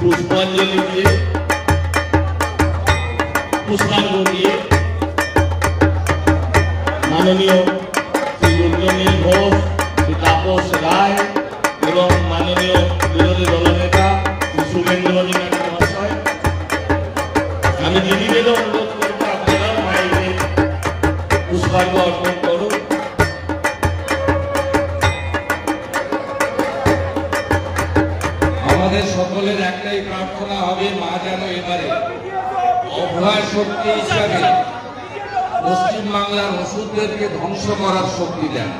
পুষ্পাঞ্জলি দিয়ে পুষ্পাঙ্গ দিয়ে মাননীয় শ্রী রুদ্রনীল ঘোষ, শ্রী তাপস রায় এবং মাননীয় বিরোধী দলনেতা শ্রী শুভেন্দ্র মহাশয় আমি দিদিদেরও অনুরোধ করব আপনারাও মায়েদের পুষ্পার্ঘ অর্পণ মা এবারে অভয় শক্তি হিসাবে পশ্চিমবাংলার ওষুধদেরকে ধ্বংস করার শক্তি দেন।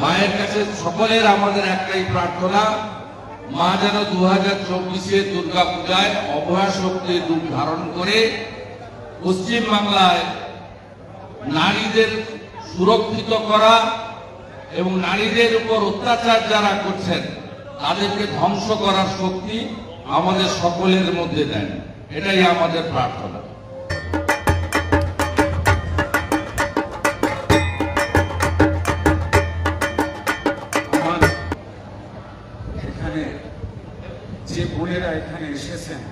মায়ের কাছে সকলের আমাদের একটাই প্রার্থনা, মা যেন দু হাজার চব্বিশে দুর্গা পূজায় অভয় শক্তির রূপ ধারণ করে পশ্চিমবাংলায় নারীদের সুরক্ষিত করা এবং নারীদের উপর অত্যাচার যারা করছেন, তাদেরকে ধ্বংস করার শক্তি আমাদের সকলের মধ্যে দেন এটাই আমাদের প্রার্থনা যে বোনেরা এখানে এসেছেন,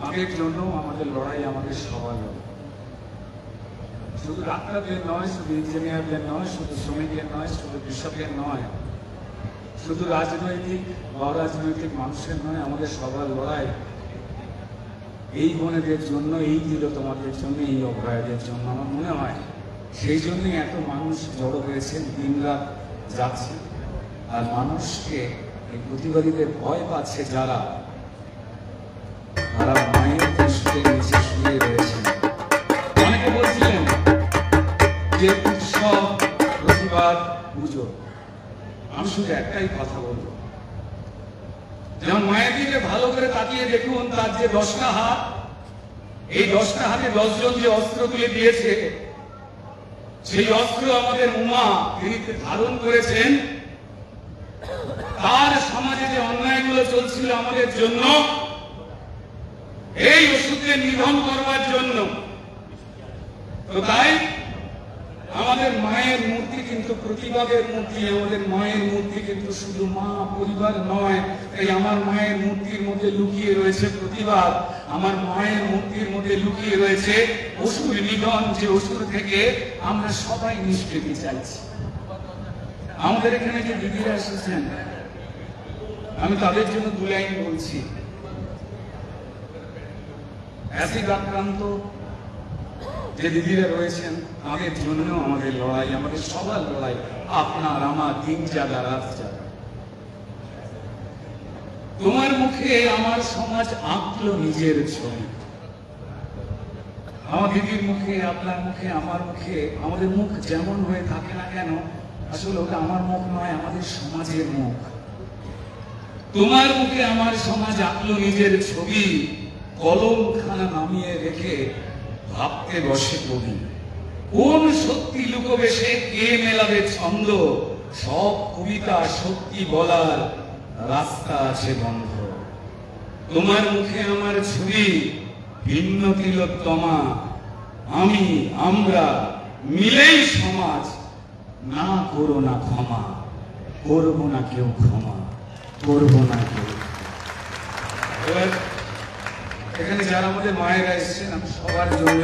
তাদের জন্য আমাদের লড়াই আমাদের সবার। শুধু ডাক্তারদের নয়, শুধু ইঞ্জিনিয়ারদের নয়, শুধু শ্রমিকের নয়, শুধু কৃষকের নয় শুধু রাজনৈতিক বা অরাজনৈতিক মানুষের নয়, আমাদের সবার লড়াই। এই বোনেদের জন্য, এই দিল তোমাদের জন্য, এই অভয়াদের জন্য আমার মনে হয়। সেই জন্যই এত মানুষ জড়ো হয়েছেন দিন রাত যাচ্ছে। আর মানুষকে এই প্রতিবাদীদের ভয় পাচ্ছে যারা, তারা মায়ের দৃষ্টির নিচে শুয়ে রয়েছেন অনেকে বলছিলেন যে উৎসব, প্রতিবাদ, পুজো। আমি শুধু একটাই কথা বলব। যেমন মায়ের দিকে ভালো করে তাকিয়ে দেখুন, তার যে দশটা হাত, এই দশটা হাতে দশজন যে অস্ত্র তুলে দিয়েছে, সেই অস্ত্র আমাদের উমা তিনি ধারণ করেছেন। তার সমাজে যে অন্যায়গুলো চলছিল আমাদের জন্য, এই ওষুধকে নিধন করবার জন্য। তো তাই আমাদের মায়ের মূর্তি কিন্তু প্রতিবাদের মূর্তি, আমাদের মায়ের মূর্তি কিন্তু শুধু মা পরিবার নয়। এই আমার মায়ের মূর্তির মধ্যে লুকিয়ে রয়েছে প্রতিবাদ। আমার মায়ের মূর্তির মধ্যে লুকিয়ে রয়েছে অসুর নিধন যে অসুর থেকে আমরা সবাই নিষ্কৃতি চাইছি। আমাদের এখানে যে দিদিরা এসেছেন, আমি তাদের জন্য দু লাইন বলছি। অ্যাসিড আক্রান্ত যে দিদিরা রয়েছেন, তাদের জন্য আমাদের লড়াই, আমাদের সবার লড়াই, আপনার, আমার দিন জাগা রাত জাগা তোমার মুখে আমার সমাজ আঁকলো নিজের ছবি। আমার দিদির মুখে, আপনার মুখে, আমার মুখে, আমাদের মুখ যেমন হয়ে থাকে না কেন, আসলে ওটা আমার মুখ নয়, আমাদের সমাজের মুখ। তোমার মুখে আমার সমাজ আঁকলো নিজের ছবি কলম খানা নামিয়ে রেখে ভাবতে বসে কবি। কোন সত্যি লুকোবে সে কে মেলাবে ছন্দ? সব কবিতা সত্যি বলার রাস্তা আছে বন্ধ। তোমার মুখে আমার ছবি, ভিন্ন তিলোত্তমা আমি, আমরা মিলেই সমাজ। না করো না ক্ষমা। করব না কেউ ক্ষমা। করব না কেউ এবার এখানে যারা আমাদের মায়েরা এসছেন আমি সবার জন্য